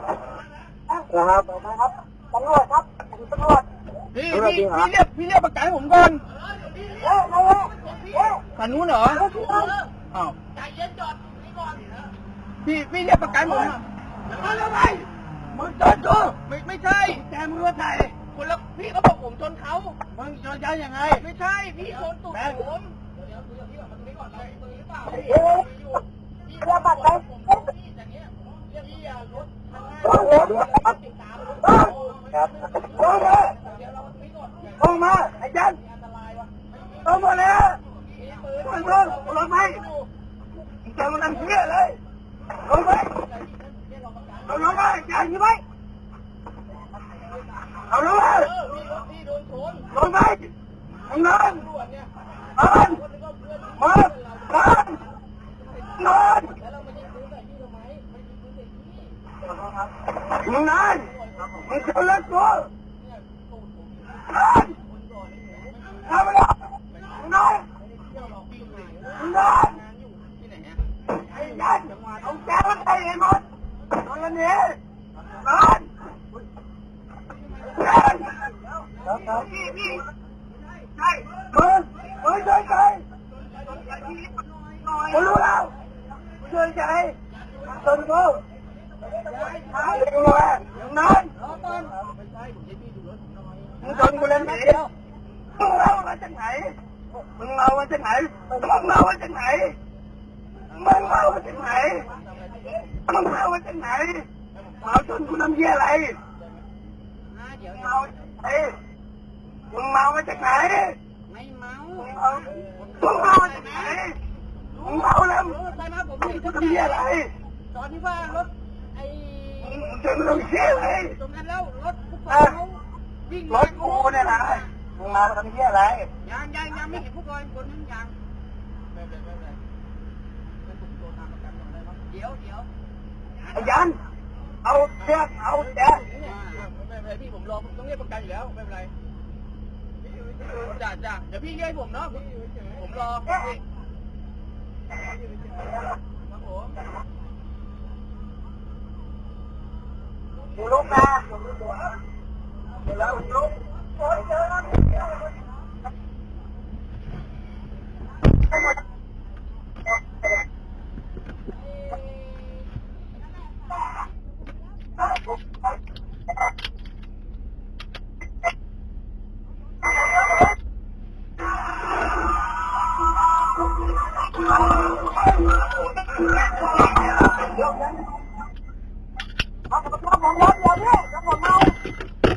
นะครับนะครับตำรวจครับตำรวจพี่เออพี่จริงเหรอพี่เรียกพี่เรียกประกันให้ผมก่อนเอ้ยมาเลยเอ้ยคันนู้นเหรออ้าวใจเย็นจอดนี่ก่อนพี่พี่เรียกประกันผมอะมาแล้วไงมึงชนกูไม่ไม่ใช่แจมือใส่คนละพี่เขาบอกผมชนเขามึงชนเขายังไง ไม่ใช่พี่ชนตูดผมเดี๋ยวเดี๋ยวพี่ก่อนมาตรงนี้ก่อนเลยตรงนี้หรือเปล่า เอ้ยเรียกบัตรไป อย่างเงี้ยเรียกพี่อะรถ ขอดูครับครับลงมาลงมาไอ้ยันลงมาแล้วลงมาลงไปจะมาทำเชี่ยเลยลงไปเอาลงมาอย่าอยู่ไปเอาลงมาลงไปทำงานนอนมานอนนอน มึงนอนมึงจะเลิกกูนอนทำอะไรมึงนอนมึงนอนไอ้ยันเอาแก้วมาใส่ให้หมดนอนแล้นี่ยนอนนอนครับพี่พี่ใช่มึงมึงช่วยใครกูรู้แล้วมึงช่วยใครชนกู หาเรื่องเลยมึงนอนมึงชนกูเล่นไหนมึงเอามา จากไหนมึงเอามาจากไหนมึงเอามาจากไหนมึงเมามาจากไหนมึงเมามาจากไหนเมาจนกูน้ำเยี่ยอะไรเมาไอ้มึงเมามาจากไหนไม่เมามึงเมามึงเมามาจากไหนมึงเมาแล้วมึงใช่ไหมผมกูเห็นน้ำเยี่ยอะไรตอนที่ว่ารถไอ้มึงจนกูน้ำเยี่ยอะไรตรงนั้นแล้วรถผู้กองเขาวิ่งรถกูเนี่ยนะมึงเมาทำเยี่ยอะไรยังยังยังไม่เห็นผู้กองคนนั้นยังไม่เป็นไรไม่เป็นไรไม่ผมโดนทางประกันก่อนได้ไหมเดี๋ยวเดี๋ยวไอ้ยันเอาเชือกเอาแจไม่เป็นไรพี่ผมรอผมต้องเรียกประกันอยู่แล้วไม่เป็นไรจ้าจ้าเดี๋ยวพี่เรียกให้ผมเนาะผมรอพี่ครับผม กูลุกนะเดี๋ยว แ